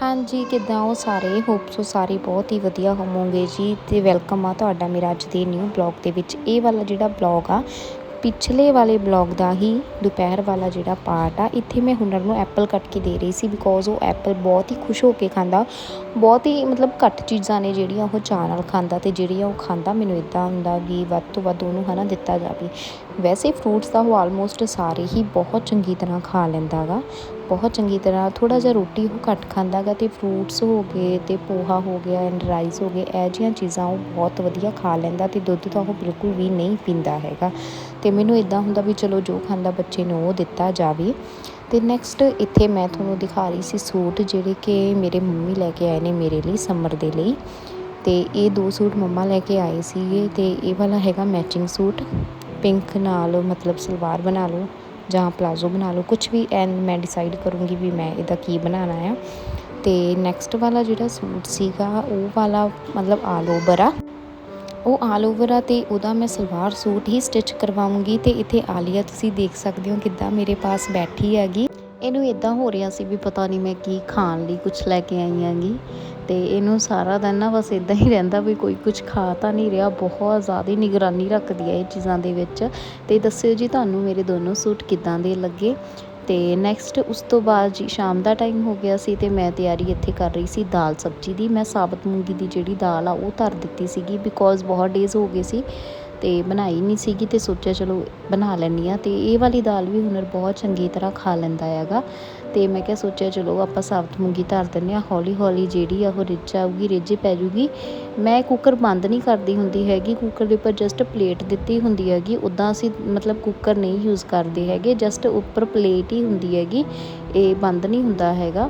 ਹਾਂਜੀ, ਕਿੱਦਾਂ ਉਹ ਸਾਰੇ? ਹੋਪ ਸੋ ਸਾਰੇ ਬਹੁਤ ਹੀ ਵਧੀਆ ਹੋਵੋਗੇ ਜੀ ਤੇ ਵੈਲਕਮ ਆ ਤੁਹਾਡਾ ਮੇਰਾ ਅੱਜ ਦੇ ਨਿਊ ਬਲੌਗ ਦੇ ਵਿੱਚ। ਇਹ ਵਾਲਾ ਜਿਹੜਾ ਬਲੌਗ ਆ, ਪਿਛਲੇ ਵਾਲੇ ਬਲੌਗ ਦਾ ਹੀ ਦੁਪਹਿਰ ਵਾਲਾ ਜਿਹੜਾ ਪਾਰਟ ਆ, ਇੱਥੇ ਮੈਂ ਹੁਨਰ ਨੂੰ ਐਪਲ ਕੱਟ ਕੇ ਦੇ ਰਹੀ ਸੀ ਬਿਕੋਜ਼ ਉਹ ਐਪਲ ਬਹੁਤ ਹੀ ਖੁਸ਼ ਹੋ ਕੇ ਖਾਂਦਾ। ਬਹੁਤ ਹੀ ਮਤਲਬ ਘੱਟ ਚੀਜ਼ਾਂ ਨੇ ਜਿਹੜੀਆਂ ਉਹ ਚਾਅ ਨਾਲ ਖਾਂਦਾ ਤੇ ਜਿਹੜੀਆਂ ਉਹ ਖਾਂਦਾ, ਮੈਨੂੰ ਇਦਾਂ ਹੁੰਦਾ ਵੀ ਵੱਧ ਤੋਂ ਵੱਧ ਉਹਨੂੰ ਹਨਾ ਦਿੱਤਾ ਜਾਵੇ। ਵੈਸੇ ਫਰੂਟਸ ਦਾ ਉਹ ਆਲਮੋਸਟ ਸਾਰੇ ਹੀ ਬਹੁਤ ਚੰਗੀ ਤਰ੍ਹਾਂ ਖਾ ਲੈਂਦਾ ਗਾ। ਬਹੁਤ ਚੰਗੀ ਤਰ੍ਹਾਂ ਥੋੜ੍ਹਾ ਜਿਹਾ ਰੋਟੀ ਉਹ ਘੱਟ ਖਾਂਦਾ ਗਾ ਅਤੇ ਫਰੂਟਸ ਹੋ ਗਏ ਅਤੇ ਪੋਹਾ ਹੋ ਗਿਆ ਐਂਡ ਰਾਈਸ ਹੋ ਗਏ, ਇਹੋ ਜਿਹੀਆਂ ਚੀਜ਼ਾਂ ਉਹ ਬਹੁਤ ਵਧੀਆ ਖਾ ਲੈਂਦਾ ਅਤੇ ਦੁੱਧ ਤਾਂ ਉਹ ਬਿਲਕੁਲ ਵੀ ਨਹੀਂ ਪੀਂਦਾ ਹੈਗਾ। ਅਤੇ ਮੈਨੂੰ ਇੱਦਾਂ ਹੁੰਦਾ ਵੀ ਚਲੋ ਜੋ ਖਾਂਦਾ ਬੱਚੇ ਨੂੰ ਉਹ ਦਿੱਤਾ ਜਾਵੇ। ਅਤੇ ਨੈਕਸਟ ਇੱਥੇ ਮੈਂ ਤੁਹਾਨੂੰ ਦਿਖਾ ਰਹੀ ਸੀ ਸੂਟ ਜਿਹੜੇ ਕਿ ਮੇਰੇ ਮੰਮੀ ਲੈ ਕੇ ਆਏ ਨੇ ਮੇਰੇ ਲਈ ਸਮਰ ਦੇ ਲਈ। ਅਤੇ ਇਹ ਦੋ ਸੂਟ ਮੰਮਾ ਲੈ ਕੇ ਆਏ ਸੀਗੇ ਅਤੇ ਇਹ ਵਾਲਾ ਹੈਗਾ ਮੈਚਿੰਗ ਸੂਟ। ਪਿੰਕ ਨਾਲ ਮਤਲਬ ਸਲਵਾਰ ਬਣਾ ਲਓ। ਜਾਂ ਪਲਾਜ਼ੋ ਬਣਾ ਲਓ, ਕੁਛ ਵੀ ਐਂਡ ਮੈਂ ਡਿਸਾਈਡ ਕਰੂੰਗੀ ਵੀ ਮੈਂ ਇਹਦਾ ਕੀ ਬਣਾਉਣਾ ਆ। ਅਤੇ ਨੈਕਸਟ ਵਾਲਾ ਜਿਹੜਾ ਸੂਟ ਸੀਗਾ, ਉਹ ਵਾਲਾ ਮਤਲਬ ਆਲ ਓਵਰ ਆ। ਉਹ ਆਲ ਓਵਰ ਆ ਤੇ ਉਹਦਾ ਮੈਂ ਸਲਵਾਰ ਸੂਟ ਹੀ ਸਟਿਚ ਕਰਵਾਉਂਗੀ ਤੇ ਇੱਥੇ ਆਲੀਆ ਤੁਸੀਂ ਦੇਖ ਸਕਦੇ ਹੋ ਕਿੱਦਾਂ ਮੇਰੇ ਪਾਸ ਬੈਠੀ ਹੈਗੀ। ਇਹਨੂੰ ਇਦਾਂ ਹੋ ਰਿਹਾ ਸੀ ਵੀ ਪਤਾ ਨਹੀਂ ਮੈਂ ਕੀ ਖਾਣ ਲਈ ਕੁਝ ਲੈ ਕੇ ਆਈ ਆਂਗੀ ਤੇ ਇਹਨੂੰ ਸਾਰਾ ਦਿਨ ਨਾ ਬਸ ਇਦਾਂ ਹੀ ਰਹਿੰਦਾ ਵੀ ਕੋਈ ਕੁਝ ਖਾ ਤਾਂ ਨਹੀਂ ਰਿਹਾ, ਬਹੁਤ ਜ਼ਿਆਦਾ ਨਿਗਰਾਨੀ ਰੱਖਦੀ ਹੈ ਇਹ ਚੀਜ਼ਾਂ ਦੇ ਵਿੱਚ। ਤੇ ਦੱਸਿਓ ਜੀ ਤੁਹਾਨੂੰ ਮੇਰੇ ਦੋਨੋਂ ਸੂਟ ਕਿੱਦਾਂ ਦੇ ਲੱਗੇ? ਤੇ ਨੈਕਸਟ ਉਸ ਤੋਂ ਬਾਅਦ ਜੀ ਸ਼ਾਮ ਦਾ ਟਾਈਮ ਹੋ ਗਿਆ ਸੀ ਤੇ ਮੈਂ ਤਿਆਰੀ ਇੱਥੇ ਕਰ ਰਹੀ ਸੀ ਦਾਲ ਸਬਜ਼ੀ ਦੀ। ਮੈਂ ਸਾਬਤ ਮੂੰਗੀ ਦੀ ਜਿਹੜੀ ਦਾਲ ਆ ਉਹ ਧਰ ਦਿੱਤੀ ਸੀਗੀ ਬਿਕੋਜ਼ ਬਹੁਤ ਡੇਜ਼ ਹੋ ਗਏ ਸੀ। ਅਤੇ ਬਣਾਈ ਨਹੀਂ ਸੀਗੀ ਅਤੇ ਸੋਚਿਆ ਚਲੋ ਬਣਾ ਲੈਂਦੀ ਹਾਂ ਅਤੇ ਇਹ ਵਾਲੀ ਦਾਲ ਵੀ ਹੁਨਰ ਬਹੁਤ ਚੰਗੀ ਤਰ੍ਹਾਂ ਖਾ ਲੈਂਦਾ ਹੈਗਾ ਅਤੇ ਮੈਂ ਕਿਹਾ ਸੋਚਿਆ ਚਲੋ ਆਪਾਂ ਸਾਬਤ ਮੂੰਗੀ ਧਰ ਦਿੰਦੇ ਹਾਂ, ਹੌਲੀ ਹੌਲੀ ਜਿਹੜੀ ਆ ਉਹ ਰਿੱਝ ਆਊਗੀ, ਰਿੱਝ ਪੈ ਜੂਗੀ। ਮੈਂ ਕੁੱਕਰ ਬੰਦ ਨਹੀਂ ਕਰਦੀ ਹੁੰਦੀ ਹੈਗੀ ਕੁੱਕਰ ਦੇ ਉੱਪਰ ਜਸਟ ਪਲੇਟ ਦਿੱਤੀ ਹੁੰਦੀ ਹੈਗੀ ਉੱਦਾਂ ਅਸੀਂ ਮਤਲਬ ਕੁੱਕਰ ਨਹੀਂ ਯੂਜ਼ ਕਰਦੇ ਹੈਗੇ ਜਸਟ ਉੱਪਰ ਪਲੇਟ ਹੀ ਹੁੰਦੀ ਹੈਗੀ, ਇਹ ਬੰਦ ਨਹੀਂ ਹੁੰਦਾ ਹੈਗਾ।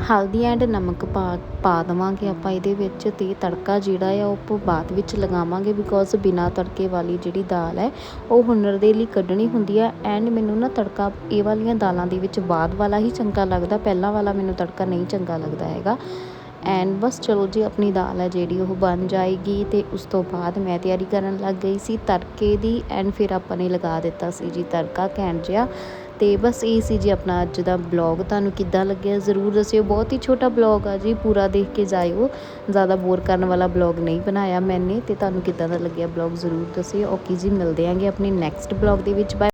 ਹਲਦੀ ਐਂਡ ਨਮਕ ਪਾ ਪਾ ਦੇਵਾਂਗੇ ਆਪਾਂ ਇਹਦੇ ਵਿੱਚ ਅਤੇ ਤੜਕਾ ਜਿਹੜਾ ਆ ਉਹ ਬਾਅਦ ਵਿੱਚ ਲਗਾਵਾਂਗੇ ਬਿਕੋਜ਼ ਬਿਨਾ ਤੜਕੇ ਵਾਲੀ ਜਿਹੜੀ ਦਾਲ ਹੈ, ਉਹ ਹੁਨਰ ਦੇ ਲਈ ਕੱਢਣੀ ਹੁੰਦੀ ਆ ਐਂਡ ਮੈਨੂੰ ਨਾ ਤੜਕਾ ਇਹ ਵਾਲੀਆਂ ਦਾਲਾਂ ਦੇ ਵਿੱਚ ਬਾਅਦ ਵਾਲਾ ਹੀ ਚੰਗਾ ਲੱਗਦਾ, ਪਹਿਲਾਂ ਵਾਲਾ ਮੈਨੂੰ ਤੜਕਾ ਨਹੀਂ ਚੰਗਾ ਲੱਗਦਾ ਹੈਗਾ। ਐਂਡ ਬਸ ਚਲੋ ਜੀ, ਆਪਣੀ ਦਾਲ ਹੈ ਜਿਹੜੀ ਉਹ ਬਣ ਜਾਏਗੀ ਅਤੇ ਉਸ ਤੋਂ ਬਾਅਦ ਮੈਂ ਤਿਆਰੀ ਕਰਨ ਲੱਗ ਗਈ ਸੀ ਤੜਕੇ ਦੀ ਐਂਡ ਫਿਰ ਆਪਾਂ ਨੇ ਲਗਾ ਦਿੱਤਾ ਸੀ ਜੀ ਤੜਕਾ ਘੈਂਟ ਜਿਹਾ। ਅਤੇ ਬਸ ਇਹ ਸੀ ਜੀ ਆਪਣਾ ਅੱਜ ਦਾ ਬਲੌਗ। ਤੁਹਾਨੂੰ ਕਿੱਦਾਂ ਲੱਗਿਆ ਜ਼ਰੂਰ ਦੱਸਿਓ। ਬਹੁਤ ਹੀ ਛੋਟਾ ਬਲੌਗ ਆ ਜੀ, ਪੂਰਾ ਦੇਖ ਕੇ ਜਾਇਓ। ਜ਼ਿਆਦਾ ਬੋਰ ਕਰਨ ਵਾਲਾ ਬਲੌਗ ਨਹੀਂ ਬਣਾਇਆ ਮੈਨੇ ਅਤੇ ਤੁਹਾਨੂੰ ਕਿੱਦਾਂ ਦਾ ਲੱਗਿਆ ਬਲੌਗ ਜ਼ਰੂਰ ਦੱਸਿਓ। ਓਕੇ ਜੀ, ਮਿਲਦੇ ਆਂਗੇ ਆਪਣੇ ਨੈਕਸਟ ਬਲੌਗ ਦੇ ਵਿੱਚ। ਬਾਏ